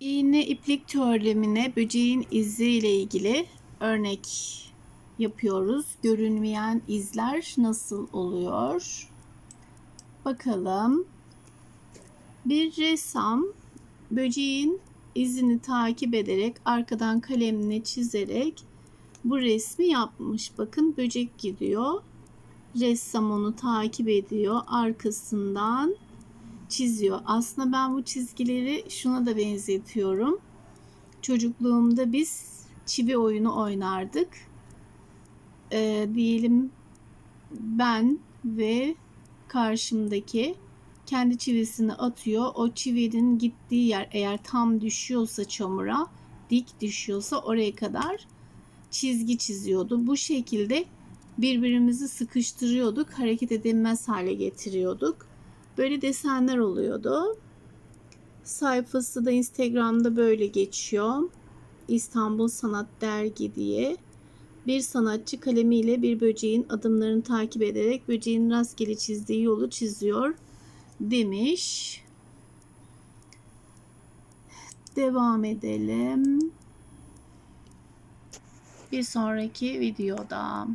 İğne iplik teoremine böceğin izi ile ilgili örnek yapıyoruz. Görünmeyen izler nasıl oluyor? Bakalım. Bir ressam böceğin izini takip ederek arkadan kalemle çizerek bu resmi yapmış. Bakın böcek gidiyor. Ressam onu takip ediyor. Arkasından çiziyor. Aslında ben bu çizgileri şuna da benzetiyorum. Çocukluğumda biz çivi oyunu oynardık. Ee, diyelim ben ve karşımdaki kendi çivisini atıyor. O çivinin gittiği yer eğer tam düşüyorsa çamura, dik düşüyorsa oraya kadar çizgi çiziyordu. Bu şekilde birbirimizi sıkıştırıyorduk, hareket edilmez hale getiriyorduk. Böyle desenler oluyordu. Sayfası da Instagram'da böyle geçiyor. İstanbul Sanat Dergi diye. Bir sanatçı kalemiyle bir böceğin adımlarını takip ederek böceğin rastgele çizdiği yolu çiziyor demiş. Devam edelim. Bir sonraki videoda.